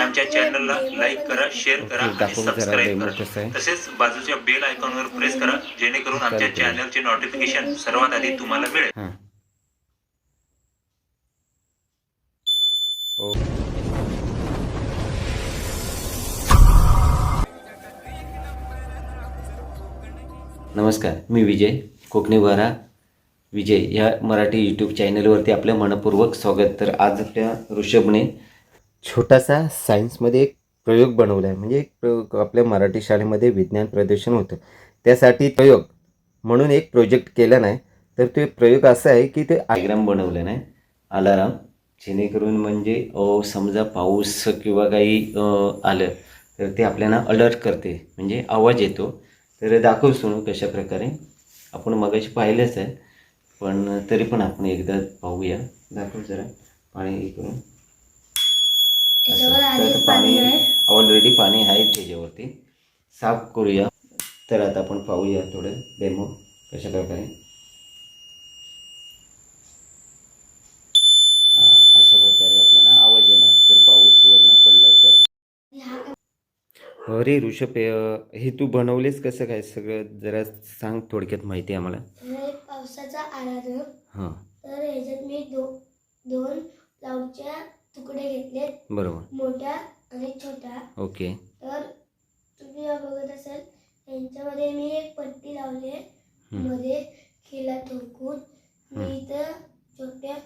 आमच्या चॅनलला लाईक करा शेअर करा आणि सबस्क्राईब करा. तसेच बाजूच्या बेल आयकॉनवर प्रेस करा जेणेकरून आमच्या. चॅनलचे नोटिफिकेशन सर्वात आधी तुम्हाला मिळेल. हां. नमस्कार मी विजय कोकणी वारा विजय या मराठी यूट्यूब चॅनलवरती आपलं मनपूर्वक स्वागत. तर आज आपल्या ऋषभने छोटासा सायन्समध्ये एक प्रयोग बनवला आहे. म्हणजे एक प्रयोग आपल्या मराठी शाळेमध्ये विज्ञान प्रदर्शन होतं. त्यासाठी प्रयोग म्हणून एक प्रोजेक्ट केला नाही. तर तो प्रयोग असा आहे की ते डायग्राम बनवलं नाही. अलाराम जेणेकरून म्हणजे समजा पाऊस किंवा काही आलं तर ते आपल्याला अलर्ट करते. म्हणजे आवाज येतो. तर दाखवू सुणू कशा प्रकारे आपण मगाशी पाहिलंच आहे. पण तरी पण आपण एकदा पाहूया. दाखव जरा. पाणी हे करून. पाणी ऑलरेडी पाणी आहे त्याच्यावरती. साफ करूया. तर आता आपण पाहूया थोडं डेमो कशा प्रकारे. अशा प्रकारे आपल्याला आवाज येणार. जर पाऊस वरनं पडला तर. अरे ऋषभ हे तू बनवलेस कसं काय? सगळं जरा सांग थोडक्यात माहिती आम्हाला. पावसाचा आराधन हां. तर ह्याच्यात मी दोन घेतलेत. बरोबर. मोठ्या आणि छोट्या. ओके. तर तुम्ही बघत असाल यांच्यामध्ये मी एक पट्टी लावली आहे. हम्म. मध्ये खिला ठोकून हम्म. मी इथं छोट्या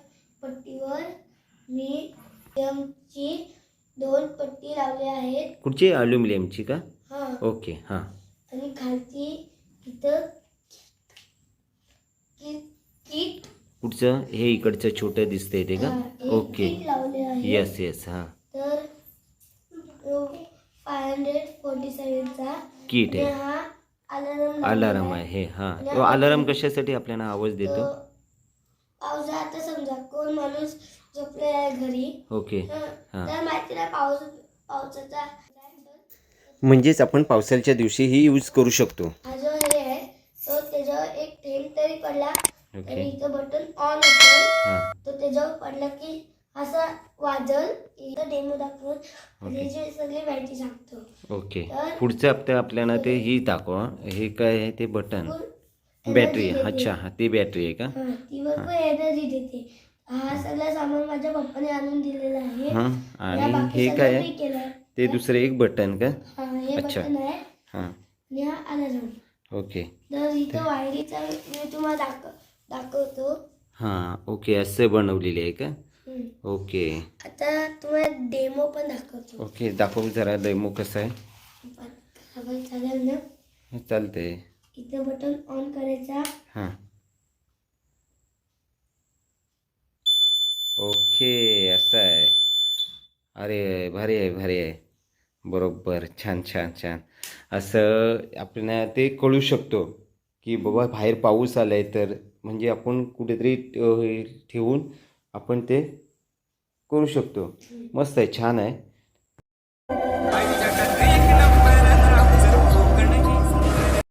पट्टीवर मी ची दोन पट्टी लावल्या आहेत. कुठची? अल्युमिनियमची का? हा. ओके हां. आणि खालची इथं की- कीट कुठचं हे इकडचं छोटं दिसतंय ते का? ओके येस येस हां. तर फाय हंड्रेड फोर्टी सेवनचा किट आहे. हा अलार्म अलाराम आहे. हे तो अलाराम कशासाठी आपल्याला आवाज देतो? पावसा आता समजा कोण माणूस झोपले आहे घरी ओके हं. तर माहिती नाही पाऊस पावसाचा म्हणजेच आपण पावसाळ्याच्या दिवशी ही यूज करू शकतो. हा जो हे आहे तो त्याच्यावर एक थेंब तरी पडला. ओके तरी इथं बटन ऑन असेल हां. तो त्याच्यावर पडला की असा वाजल इथं डेमो दाखवून. सगळी माहिती सांगतो. ओके तर- पुढचं हप्ता आपल्याला ते ही दाखवा. हे काय आहे? ते बटन. बॅटरी अच्छा हा ती बॅटरी आहे का? हा, ती भरपूर एनर्जी देते. हा सगळं सामान माझ्या पप्पाने आणून दिलेलं आहे. हां आणि हे काय आहे. ते दुसरं एक बटन का? अच्छा. हां. आणि ओके तर इथं वायरीचा मी तुम्हाला दाखव दाखवतो. हां ओके असं बनवलेली आहे का. ओके. आता तुम्हाला डेमो पण दाखवतो. ओके दाखव जरा डेमो कसं आहे. आपण चालेल ना? चालतंय. इथं बटन ऑन करायचा. हां. ओके असं आहे. अरे भारी आहे भारी आहे. बरोबर छान छान छान. असं आपल्याला ते कळू शकतो. की बाबा बाहेर पाऊस आला आहे तर म्हणजे आपण कुठेतरी ठेवून आपण ते करू शकतो. मस्त आहे छान आहे.